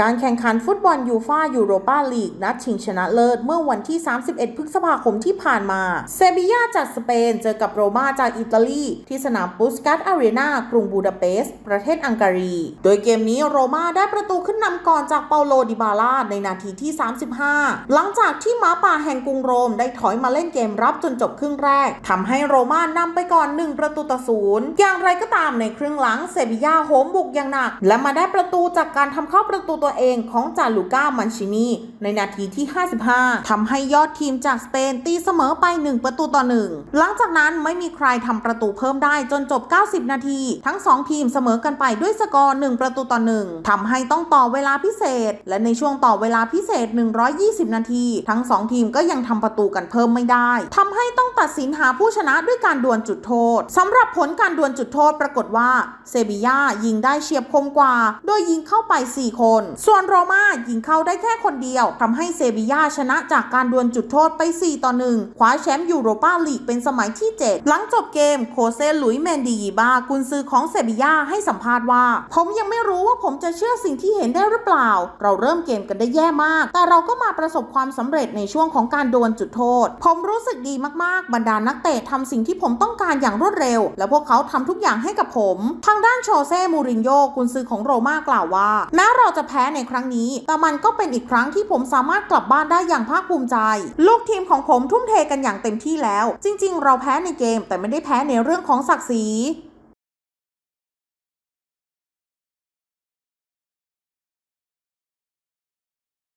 การแข่งขันฟุตบอลยูฟายูโรปาลีกนัดชิงชนะเลิศ เมื่อวันที่ 31 พฤษภาคมที่ผ่านมา เซบียาจากสเปนเจอกับโรมาจากอิตาลี ที่สนามปุสกัสอารีนากรุงบูดาเปสต์ประเทศอังการี โดยเกมนี้โรมาได้ประตูขึ้นนำก่อนจากเปาโลดิบาลาในนาทีที่ 35 หลังจากที่หมาป่าแห่งกรุงโรมได้ถอยมาเล่นเกมรับจนจบครึ่งแรกทำให้โรมานำไปก่อน 1 ประตูต่อศูนย์อย่างไรก็ตามในครึ่งหลังเซบียาโหมบุกอย่างหนัก และมาได้ประตูจากการทำเข้าประตูตัวเองของจาลูก้ามันชินีในนาทีที่ 55ทำให้ยอดทีมจากสเปนตีเสมอไป 1 ประตูต่อ 1 หลังจากนั้นไม่มีใครทำประตูเพิ่มได้จนจบ 90 นาที ทั้ง 2 ทีมเสมอกันไปด้วยสกอร์ 1 ประตูต่อ 1ทำให้ต้องต่อเวลาพิเศษ และในช่วงต่อเวลาพิเศษ 120 นาที ทั้ง 2 ทีมก็ยังทำประตูกันเพิ่มไม่ได้ทำให้ต้องตัดสินหาผู้ชนะด้วยการดวลจุดโทษสำหรับผลการดวลจุดโทษปรากฏว่าเซบียายิงได้เฉียบคมกว่า โดยยิงเข้าไป 4 คนส่วนโรมายิงเข้าได้แค่คนเดียวทำให้เซบียาชนะจากการดวลจุดโทษไป 4 ต่อ 1 คว้าแชมป์ยูโรปาลีกเป็นสมัยที่ 7 หลังจบเกมโคเซลุยเมนดีบากุนซือของเซบียาให้สัมภาษณ์ว่า ผมยังไม่รู้ว่าผมจะเชื่อสิ่งที่เห็นได้หรือเปล่า เราเริ่มเกมกันได้แย่มาก แต่เราก็มาประสบความสำเร็จในช่วงของการดวลจุดโทษ ผมรู้สึกดีมากๆ บรรดานักเตะทำสิ่งที่ผมต้องการอย่างรวดเร็ว และพวกเขาทำทุกอย่างให้กับผม ทางด้านโชเซ่มูรินโญ่กุนซือของโรม่ากล่าวว่าแม้เราจะแพพ้ในครั้งนี้ แต่มันก็เป็นอีกครั้งที่ผมสามารถกลับบ้านได้อย่างภาคภูมิใจ ลูกทีมของผมทุ่มเทกันอย่างเต็มที่แล้ว จริง ๆ เราแพ้ในเกมแต่ไม่ได้แพ้ในเรื่องของศักดิ์ศรี